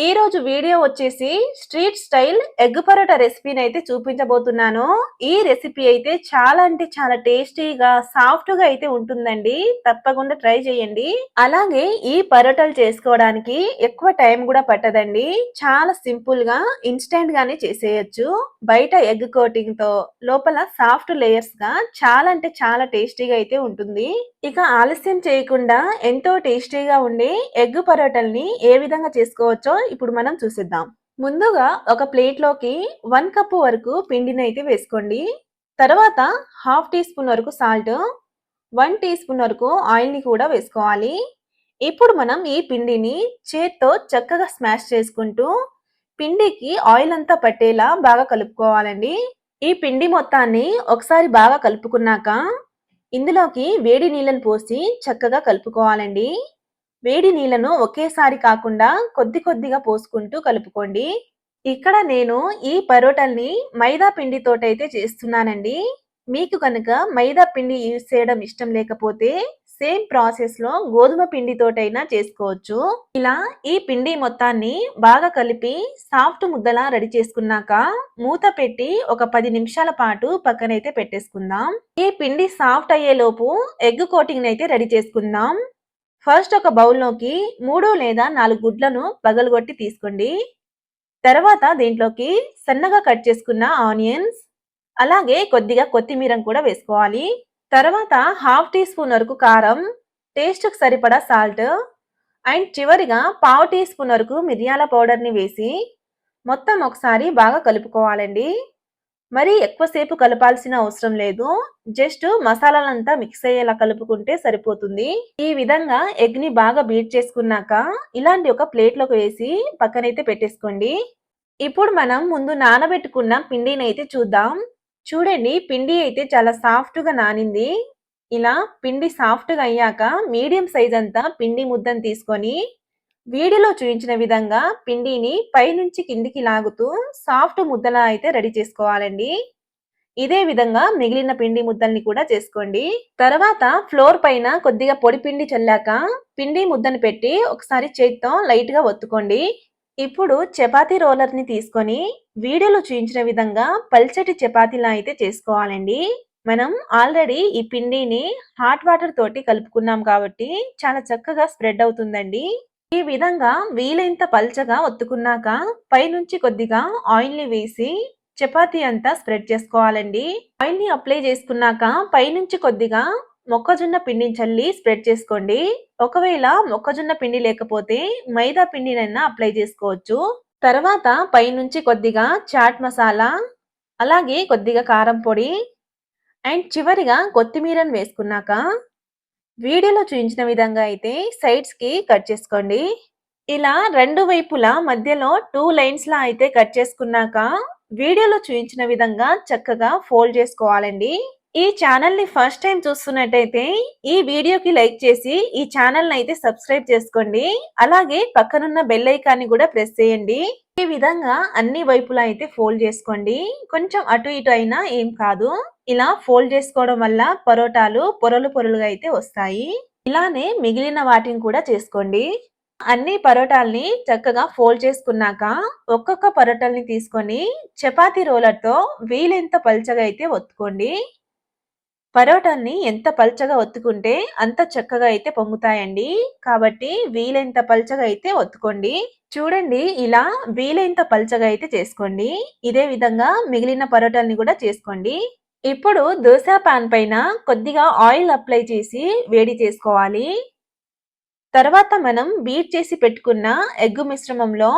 ఈ రోజు వీడియో వచ్చేసి స్ట్రీట్ స్టైల్ ఎగ్ పరోటా రెసిపీని అయితే చూపించబోతున్నాను. ఈ రెసిపీ అయితే చాలా అంటే చాలా టేస్టీగా సాఫ్ట్గా అయితే ఉంటుందండి. తప్పకుండా ట్రై చేయండి. అలాగే ఈ పరోటాలు చేసుకోవడానికి ఎక్కువ టైం కూడా పట్టదండి. చాలా సింపుల్గా ఇన్స్టెంట్ గానే చేసేయచ్చు. బయట ఎగ్ కోటింగ్తో లోపల సాఫ్ట్ లేయర్స్గా చాలా అంటే చాలా టేస్టీగా అయితే ఉంటుంది. ఇక ఆలస్యం చేయకుండా ఎంతో టేస్టీగా ఉండే ఎగ్ పరోటల్ని ఏ విధంగా చేసుకోవచ్చో ఇప్పుడు మనం చూసిద్దాం. ముందుగా ఒక ప్లేట్లోకి వన్ కప్ వరకు పిండిని అయితే వేసుకోండి. తర్వాత హాఫ్ టీ స్పూన్ వరకు సాల్ట్ వన్ టీ స్పూన్ వరకు ఆయిల్ని కూడా వేసుకోవాలి. ఇప్పుడు మనం ఈ పిండిని చేత్తో చక్కగా స్మాష్ చేసుకుంటూ పిండికి ఆయిల్ అంతా పట్టేలా బాగా కలుపుకోవాలండి. ఈ పిండి మొత్తాన్ని ఒకసారి బాగా కలుపుకున్నాక ఇందులోకి వేడి నీళ్ళను పోసి చక్కగా కలుపుకోవాలండి. వేడి నీళ్ళను ఒకేసారి కాకుండా కొద్ది కొద్దిగా పోసుకుంటూ కలుపుకోండి. ఇక్కడ నేను ఈ పరోటల్ని మైదా పిండితోటైతే చేస్తున్నానండి. మీకు కనుక మైదా పిండి యూజ్ చేయడం ఇష్టం లేకపోతే సేమ్ ప్రాసెస్లో గోధుమ పిండితోటైనా చేసుకోవచ్చు. ఇలా ఈ పిండి మొత్తాన్ని బాగా కలిపి సాఫ్ట్ ముద్దలా రెడీ చేసుకున్నాక మూత పెట్టి ఒక పది నిమిషాల పాటు పక్కనైతే పెట్టేసుకుందాం. ఈ పిండి సాఫ్ట్ అయ్యే లోపు ఎగ్ కోటింగ్ అయితే రెడీ చేసుకుందాం. ఫస్ట్ ఒక బౌల్లోకి మూడు లేదా నాలుగు గుడ్లను పగలగొట్టి తీసుకోండి. తర్వాత దీంట్లోకి సన్నగా కట్ చేసుకున్న ఆనియన్స్ అలాగే కొద్దిగా కొత్తిమీర కూడా వేసుకోవాలి. తర్వాత హాఫ్ టీ స్పూన్ వరకు కారం టేస్ట్కి సరిపడా సాల్ట్ అండ్ చివరిగా పావు టీ స్పూన్ వరకు మిరియాల పౌడర్ని వేసి మొత్తం ఒకసారి బాగా కలుపుకోవాలండి. మరి ఎక్కువసేపు కలపాల్సిన అవసరం లేదు. జస్ట్ మసాలాలంతా మిక్స్ అయ్యేలా కలుపుకుంటే సరిపోతుంది. ఈ విధంగా ఎగ్ని బాగా బీట్ చేసుకున్నాక ఇలాంటి ఒక ప్లేట్లోకి వేసి పక్కనైతే పెట్టేసుకోండి. ఇప్పుడు మనం ముందు నానబెట్టుకున్న పిండిని అయితే చూద్దాం. చూడండి పిండి అయితే చాలా సాఫ్ట్గా నానింది. ఇలా పిండి సాఫ్ట్గా అయ్యాక మీడియం సైజ్ అంతా పిండి ముద్దని తీసుకొని వీడియోలో చూపించిన విధంగా పిండిని పైనుంచి కిందికి లాగుతూ సాఫ్ట్ ముద్దలా అయితే రెడీ చేసుకోవాలండి. ఇదే విధంగా మిగిలిన పిండి ముద్దల్ని కూడా చేసుకోండి. తర్వాత ఫ్లోర్ పైన కొద్దిగా పొడి పిండి చల్లాక పిండి ముద్దను పెట్టి ఒకసారి చేతితో లైట్గా ఒత్తుకోండి. ఇప్పుడు చపాతీ రోలర్ని తీసుకొని వీడియోలో చూపించిన విధంగా పల్చటి చపాతీలా అయితే చేసుకోవాలండి. మనం ఆల్రెడీ ఈ పిండిని హాట్ వాటర్ తోటి కలుపుకున్నాం కాబట్టి చాలా చక్కగా స్ప్రెడ్ అవుతుందండి. ఈ విధంగా వీలైనంత పల్చగా ఒత్తుకున్నాక పైనుంచి కొద్దిగా ఆయిల్ని వేసి చపాతి అంతా స్ప్రెడ్ చేసుకోవాలండి. ఆయిల్ని అప్లై చేసుకున్నాక పైనుంచి కొద్దిగా మొక్కజొన్న పిండిని చల్లి స్ప్రెడ్ చేసుకోండి. ఒకవేళ మొక్కజొన్న పిండి లేకపోతే మైదా పిండినైనా అప్లై చేసుకోవచ్చు. తర్వాత పైనుంచి కొద్దిగా చాట్ మసాలా అలాగే కొద్దిగా కారం పొడి అండ్ చివరిగా కొత్తిమీరను వేసుకున్నాక వీడియోలో చూపించిన విధంగా అయితే సైడ్స్కి కట్ చేసుకోండి. ఇలా రెండు వైపులా మధ్యలో టూ లైన్స్ లా అయితే కట్ చేసుకున్నాక వీడియోలో చూపించిన విధంగా చక్కగా ఫోల్డ్ చేసుకోవాలండి. ఈ ఛానల్ని ఫస్ట్ టైం చూస్తున్నట్టయితే ఈ వీడియోకి లైక్ చేసి ఈ ఛానల్ని అయితే సబ్స్క్రైబ్ చేసుకోండి. అలాగే పక్కనున్న బెల్ ఐకాన్ని కూడా ప్రెస్ చేయండి. ఈ విధంగా అన్ని వైపులా అయితే ఫోల్డ్ చేసుకోండి. కొంచెం అటు ఇటు అయినా ఏం కాదు. ఇలా ఫోల్డ్ చేసుకోవడం వల్ల పరోటాలు పొరలు పొరలుగా అయితే వస్తాయి. ఇలానే మిగిలిన వాటిని కూడా చేసుకోండి. అన్ని పరోటాల్ని చక్కగా ఫోల్డ్ చేసుకున్నాక ఒక్కొక్క పరోటాల్ని తీసుకొని చపాతీ రోలర్తో వీలెంత పల్చగా అయితే ఒత్తుకోండి. పరోటాన్ని ఎంత పల్చగా ఒత్తుకుంటే అంత చక్కగా అయితే పొంగుతాయండి. కాబట్టి వీలైనంత పల్చగా అయితే ఒత్తుకోండి. చూడండి ఇలా వీలైనంత పల్చగా అయితే చేసుకోండి. ఇదే విధంగా మిగిలిన పరోటాల్ని కూడా చేసుకోండి. ఇప్పుడు దోశ పాన్ పైన కొద్దిగా ఆయిల్ అప్లై చేసి వేడి చేసుకోవాలి. తర్వాత మనం బీట్ చేసి పెట్టుకున్న ఎగ్గు మిశ్రమంలో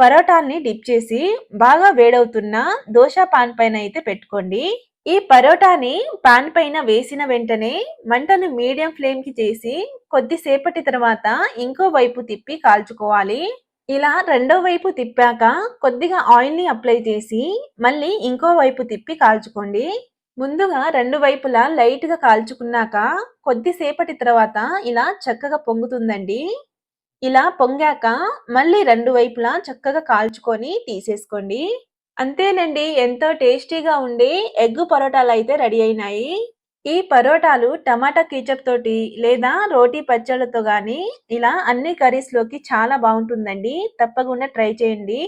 పరోటాల్ని డిప్ చేసి బాగా వేడవుతున్న దోశ పాన్ పైన అయితే పెట్టుకోండి. ఈ పరోటాని పాన్ పైన వేసిన వెంటనే మంటను మీడియం ఫ్లేమ్కి చేసి కొద్దిసేపటి తర్వాత ఇంకో వైపు తిప్పి కాల్చుకోవాలి. ఇలా రెండో వైపు తిప్పాక కొద్దిగా ఆయిల్ని అప్లై చేసి మళ్ళీ ఇంకో వైపు తిప్పి కాల్చుకోండి. ముందుగా రెండు వైపులా లైట్గా కాల్చుకున్నాక కొద్దిసేపటి తర్వాత ఇలా చక్కగా పొంగుతుందండి. ఇలా పొంగాక మళ్ళీ రెండు వైపులా చక్కగా కాల్చుకొని తీసేసుకోండి. అంతేనండి ఎంతో టేస్టీగా ఉండి ఎగ్ పరోటాలు అయితే రెడీ అయినాయి. ఈ పరోటాలు టమాటా కీచప్ తోటి లేదా రోటీ పచ్చళ్ళతో కానీ ఇలా అన్ని కర్రీస్లోకి చాలా బాగుంటుందండి. తప్పకుండా ట్రై చేయండి.